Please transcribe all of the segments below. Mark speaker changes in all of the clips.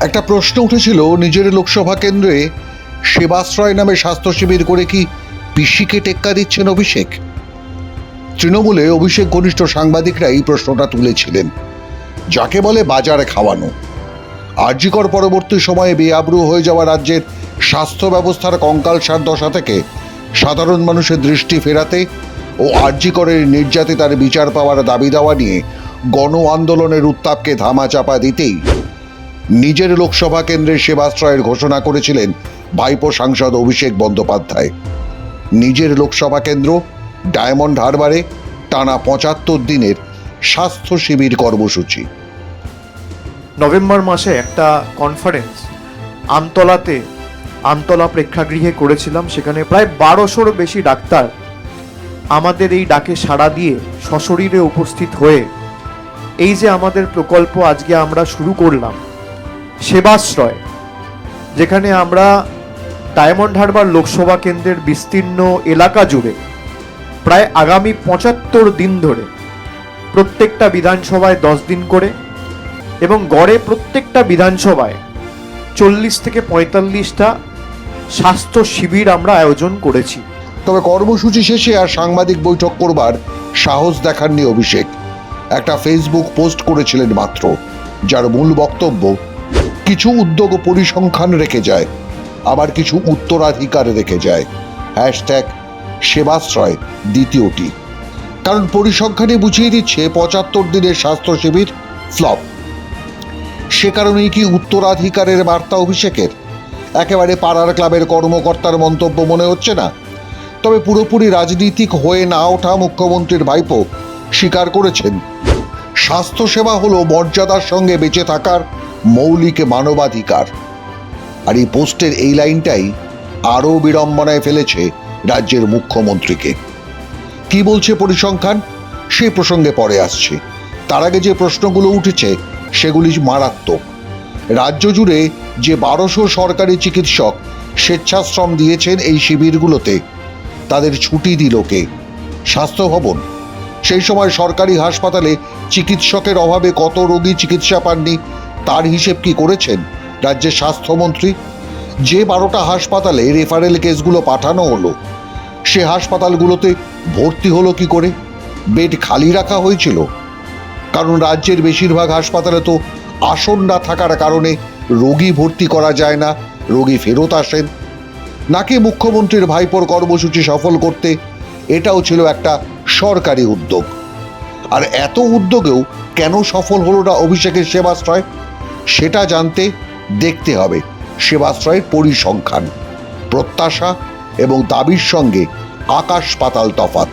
Speaker 1: একটা প্রশ্ন উঠেছিল, নিজের লোকসভা কেন্দ্রে সেবাশ্রয় নামে স্বাস্থ্য শিবির করে কি পিসিকে টেক্কা দিচ্ছেন অভিষেক? তৃণমূলে অভিষেক ঘনিষ্ঠ সাংবাদিকরা এই প্রশ্নটা তুলেছিলেন। যাকে বলে বাজারে খাওয়ানো। আর্যিকর পরবর্তী সময়ে বেআব্রু হয়ে যাওয়া রাজ্যের স্বাস্থ্য ব্যবস্থার কঙ্কালসার দশা থেকে সাধারণ মানুষের দৃষ্টি ফেরাতে ও আর্যিকরের নির্যাতিতার বিচার পাওয়ার দাবি দেওয়া নিয়ে গণ আন্দোলনের উত্তাপকে ধামাচাপা দিতেই নিজের লোকসভা কেন্দ্রের সেবাশ্রয়ের ঘোষণা করেছিলেন ভাইপো সাংসদ অভিষেক বন্দ্যোপাধ্যায়। নিজের লোকসভা কেন্দ্র, ডায়মন্ড হারবারে টানা পঁচাত্তর দিনের স্বাস্থ্য শিবির কর্মসূচি।
Speaker 2: নভেম্বর মাসে একটা কনফারেন্স আমতলাতে, আমতলা প্রেক্ষাগৃহে করেছিলাম, সেখানে প্রায় বারোশোর বেশি ডাক্তার আমাদের এই ডাকে সাড়া দিয়ে সশরীরে উপস্থিত হয়ে, এই যে আমাদের প্রকল্প আজকে আমরা শুরু করলাম সেবাশ্রয়, যেখানে আমরা ডায়মন্ড হারবার লোকসভা কেন্দ্রের বিস্তীর্ণ এলাকা জুড়ে প্রায় আগামী পঁচাত্তর দিন ধরে প্রত্যেকটা বিধানসভায় দশ দিন করে এবং গড়ে প্রত্যেকটা বিধানসভায় চল্লিশ থেকে পঁয়তাল্লিশটা স্বাস্থ্য শিবির আমরা আয়োজন করেছি।
Speaker 1: তবে কর্মসূচি শেষে আর সাংবাদিক বৈঠক করবার সাহস দেখাননি অভিষেক। একটা ফেসবুক পোস্ট করেছিলেন মাত্র, যার মূল বক্তব্য কিছু উদ্যোগ পরিসংখ্যান রেখে যায়, আবার কিছু উত্তরাধিকার রেখে যায়। হ্যাশট্যাগ সেবাশ্রয় দ্বিতীয়টি। কারণ পরিসংখ্যানই বুঝিয়ে দিচ্ছে, পঁচাত্তর দিনের স্বাস্থ্য শিবির ফ্লপ। সে কারণেই কি উত্তরাধিকারের বার্তা অভিষেকের? একেবারে পাড়ার ক্লাবের কর্মকর্তার মন্তব্য মনে হচ্ছে না। তবে পুরোপুরি রাজনীতিক হয়ে না ওঠা মুখ্যমন্ত্রীর ভাইপো স্বীকার করেছেন। স্বাস্থ্যসেবা হলো মর্যাদার সঙ্গে বেঁচে থাকার মৌলিক মানবাধিকার। আর এই পোস্টের এই লাইনটাই আরও বিড়ম্বনায় ফেলেছে রাজ্যের মুখ্যমন্ত্রীকে। কি বলছে পরিসংখ্যান? সে প্রসঙ্গে পরে আসছে। তার আগে যে প্রশ্নগুলো উঠেছে, সেগুলি মারাত্মক। রাজ্য জুড়ে যে বারোশো সরকারি চিকিৎসক স্বেচ্ছাশ্রম দিয়েছেন এই শিবিরগুলোতে, তাদের ছুটি দিল কে? স্বাস্থ্য ভবন। সেই সময় সরকারি হাসপাতালে চিকিৎসকের অভাবে কত রোগী চিকিৎসা পাননি তার হিসেব কি করেছেন রাজ্যের স্বাস্থ্যমন্ত্রী? যে বারোটা হাসপাতালে রেফারেল কেসগুলো পাঠানো হলো, সে হাসপাতালগুলোতে ভর্তি হলো কি করে? বেড খালি রাখা হয়েছিল? কারণ রাজ্যের বেশিরভাগ হাসপাতালে তো আসন না থাকার কারণে রোগী ভর্তি করা যায় না, রোগী ফেরত আসেন। নাকি মুখ্যমন্ত্রীর ভাইপোর কর্মসূচি সফল করতে এটাও ছিল একটা সরকারি উদ্যোগ? আর এত উদ্যোগেও কেন সফল হলো না অভিষেকের সেবাশ্রয়? সেটা জানতে দেখতে হবে। সেবাশ্রয়ের পরিসংখ্যান, প্রত্যাশা এবং দাবির সঙ্গে আকাশ পাতাল তফাত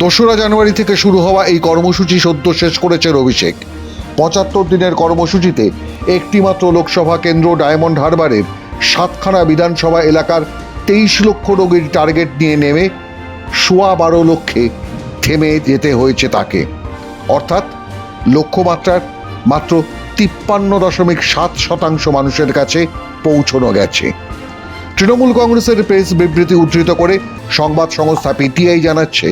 Speaker 1: দোসরা জানুয়ারি থেকে শুরু হওয়া এই কর্মসূচি সদ্য শেষ করেছেন অভিষেক পঁচাত্তর দিনের কর্মসূচিতে একটিমাত্র লোকসভা কেন্দ্র ডায়মন্ড হারবারের সাতখানা বিধানসভা এলাকার তেইশ লক্ষ রোগীর টার্গেট নিয়ে নেমে সোয়া বারো লক্ষে থেমে যেতে হয়েছে তাকে। অর্থাৎ লক্ষ্যমাত্রার মাত্র তিপ্পান্ন দশমিক সাত শতাংশ মানুষের কাছে পৌঁছানো গেছে। তৃণমূল কংগ্রেসের প্রেস বিবৃতি উদ্ধৃত করে সংবাদ সংস্থা পিটিআই জানাচ্ছে,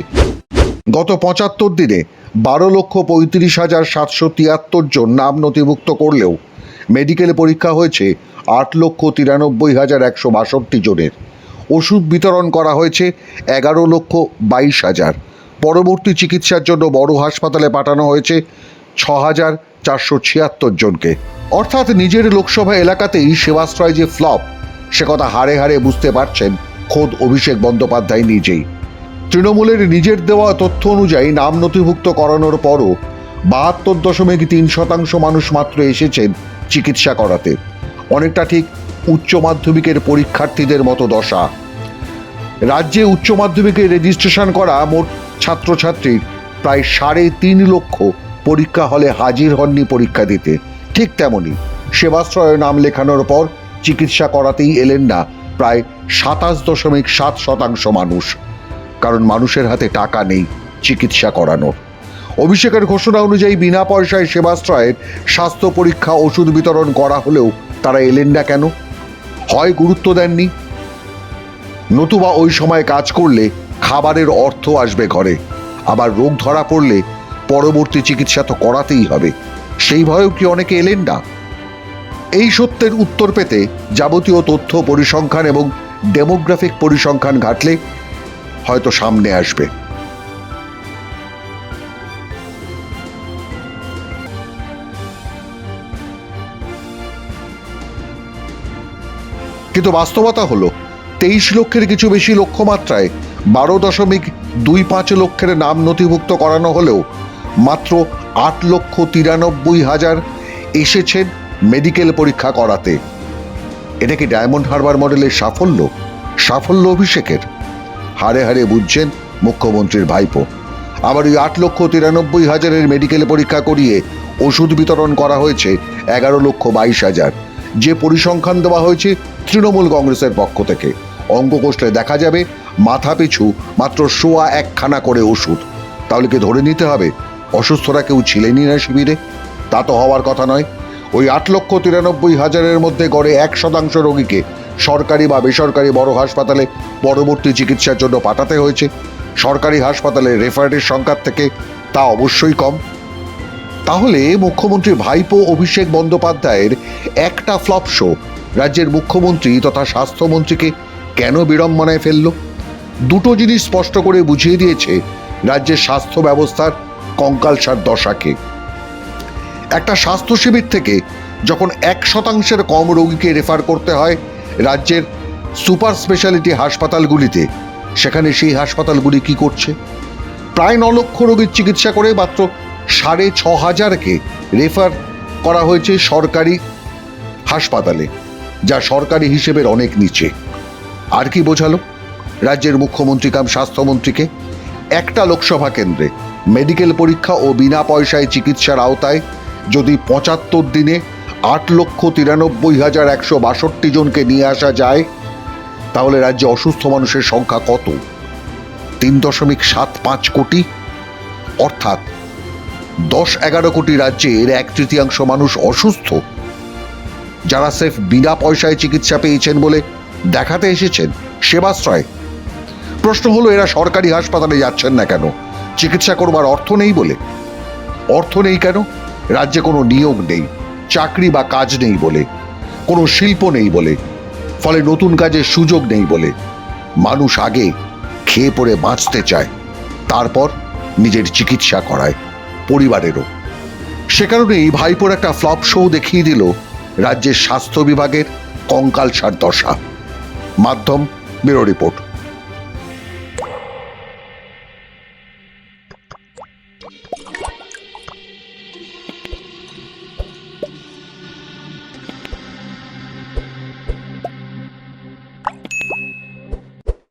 Speaker 1: গত পঁচাত্তর দিনে বারো লক্ষ পঁয়ত্রিশ হাজার সাতশো তিয়াত্তর জন নাম নথিভুক্ত করলেও মেডিকেল পরীক্ষা হয়েছে আট লক্ষ তিরানব্বই হাজার একশো বাষট্টি জনের। ওষুধ বিতরণ করা হয়েছে এগারো লক্ষ বাইশ হাজার। পরবর্তী চিকিৎসার জন্য বড় হাসপাতালে পাঠানো হয়েছে ছ হাজার চারশো ছিয়াত্তর জনকে। অর্থাৎ নিজের লোকসভা এলাকাতেই সেবাশ্রয় যে ফ্লপ, সে কথা হারে হারে বুঝতে পারছেন খোদ অভিষেক বন্দ্যোপাধ্যায় নিজেই। তৃণমূলের নিজের দেওয়া তথ্য অনুযায়ী নাম নথিভুক্ত করানোর পরও বাহাত্তর দশমিক তিন শতাংশ মানুষ মাত্র এসেছেন চিকিৎসা করাতে। অনেকটা ঠিক উচ্চ মাধ্যমিকের পরীক্ষার্থীদের মতো দশা। রাজ্যে উচ্চ মাধ্যমিকে রেজিস্ট্রেশন করা মোট ছাত্রছাত্রীর প্রায় সাড়ে তিন লক্ষ পরীক্ষা হলে হাজির হননি পরীক্ষা দিতে। ঠিক তেমনই সেবাশ্রয়ে নাম লেখানোর পর চিকিৎসা করাতেই এলেন না প্রায় সাতাশ দশমিক সাত শতাংশ মানুষ। কারণ মানুষের হাতে টাকা নেই চিকিৎসা করানোর। অভিষেকের ঘোষণা অনুযায়ী বিনা পয়সায় সেবাশ্রয়ের স্বাস্থ্য পরীক্ষা, ওষুধ বিতরণ করা হলেও তারা এলেন না কেন? হয় গুরুত্ব দেননি। নতুবা ওই সময় কাজ করলে খাবারের অর্থ আসবে ঘরে। আবার রোগ ধরা পড়লে পরবর্তী চিকিৎসা তো করাতেই হবে। সেই ভয়েও কি অনেকে এলেন না? এই সত্যের উত্তর পেতে যাবতীয় তথ্য পরিসংখ্যান এবং ডেমোগ্রাফিক পরিসংখ্যান ঘাটলে হয়তো সামনে আসবে। কিন্তু বাস্তবতা হলো, তেইশ লক্ষের কিছু বেশি লক্ষ্যমাত্রায় বারো দশমিক দুই পাঁচ লক্ষের নাম নথিভুক্ত করানো হলেও মাত্র আট লক্ষ তিরানব্বই হাজার এসেছেন মেডিকেল পরীক্ষা করাতে। এটা কি ডায়মন্ড হারবার মডেলের সাফল্য? সাফল্য অভিষেকের। হারে হারে বুঝছেন মুখ্যমন্ত্রীর ভাইপো। আবার ওই আট লক্ষ তিরানব্বই হাজারের মেডিকেল পরীক্ষা করিয়ে ওষুধ বিতরণ করা হয়েছে এগারো লক্ষ বাইশ হাজার। যে পরিসংখ্যান দেওয়া হয়েছে তৃণমূল কংগ্রেসের পক্ষ থেকে। অঙ্ক কষলে দেখা যাবে মাথা পিছু মাত্র সোয়া একখানা করে ওষুধ। তাহলে কি ধরে নিতে হবে? অসুস্থরা কেউ ছিলেনই না শিবিরে? তা তো হওয়ার কথা নয়। ওই আট লক্ষ তিরানব্বই হাজারের মধ্যে গড়ে এক শতাংশ রোগীকে সরকারি বা বেসরকারি বড় হাসপাতালে পরবর্তী চিকিৎসার জন্য পাঠাতে হয়েছে। সরকারি হাসপাতালে রেফারেটের সংখ্যার থেকে তা অবশ্যই কম। তাহলে মুখ্যমন্ত্রী ভাইপো অভিষেক বন্দ্যোপাধ্যায়ের একটা ফ্লপ শো রাজ্যের মুখ্যমন্ত্রী তথা স্বাস্থ্যমন্ত্রীকে কেন বিড়ম্বনায় ফেলল? দুটো জিনিস স্পষ্ট করে বুঝিয়ে দিয়েছে রাজ্যের স্বাস্থ্য ব্যবস্থার কঙ্কালসার দশাকে। একটা স্বাস্থ্য শিবির থেকে যখন এক শতাংশের কম রোগীকে রেফার করতে হয় রাজ্যের সুপার স্পেশালিটি হাসপাতালগুলিতে, সেখানে সেই হাসপাতালগুলি কি করছে? প্রায় ন লক্ষ রোগীর চিকিৎসা করে মাত্র সাড়ে ছ হাজারকে রেফার করা হয়েছে সরকারি হাসপাতালে, যা সরকারি হিসেবের অনেক নিচে। আর কি বোঝালো? রাজ্যের মুখ্যমন্ত্রী কাম স্বাস্থ্যমন্ত্রীকে একটা লোকসভা কেন্দ্রে মেডিকেল পরীক্ষা ও বিনা পয়সায় চিকিৎসার আওতায় যদি পঁচাত্তর দিনে আট লক্ষ তিরানব্বই হাজার একশো বাষট্টি জনকে নিয়ে আসা যায়, তাহলে রাজ্যে অসুস্থ মানুষের সংখ্যা কত? তিন দশমিক সাত পাঁচ কোটি? অর্থাৎ দশ এগারো কোটি রাজ্যের এক তৃতীয়াংশ মানুষ অসুস্থ, যারা সেফ বিনা পয়সায় চিকিৎসা পেয়েছেন বলে দেখাতে এসেছেন সেবাশ্রয়। প্রশ্ন হলো, এরা সরকারি হাসপাতালে যাচ্ছেন না কেন? চিকিৎসা করবার অর্থ নেই বলে। অর্থ নেই কেন? রাজ্যে কোনো নিয়োগ নেই, চাকরি বা কাজ নেই বলে, কোনো শিল্প নেই বলে, ফলে নতুন কাজের সুযোগ নেই বলে। মানুষ আগে খেয়ে পড়ে বাঁচতে চায়, তারপর নিজের চিকিৎসা করায়। পরিবারেরও। সে কারণেই ভাইপোর একটা ফ্লপ শো দেখিয়ে দিল রাজ্যের স্বাস্থ্য বিভাগের কঙ্কালসার দশা। মাধ্যম, ব্যুরো রিপোর্ট।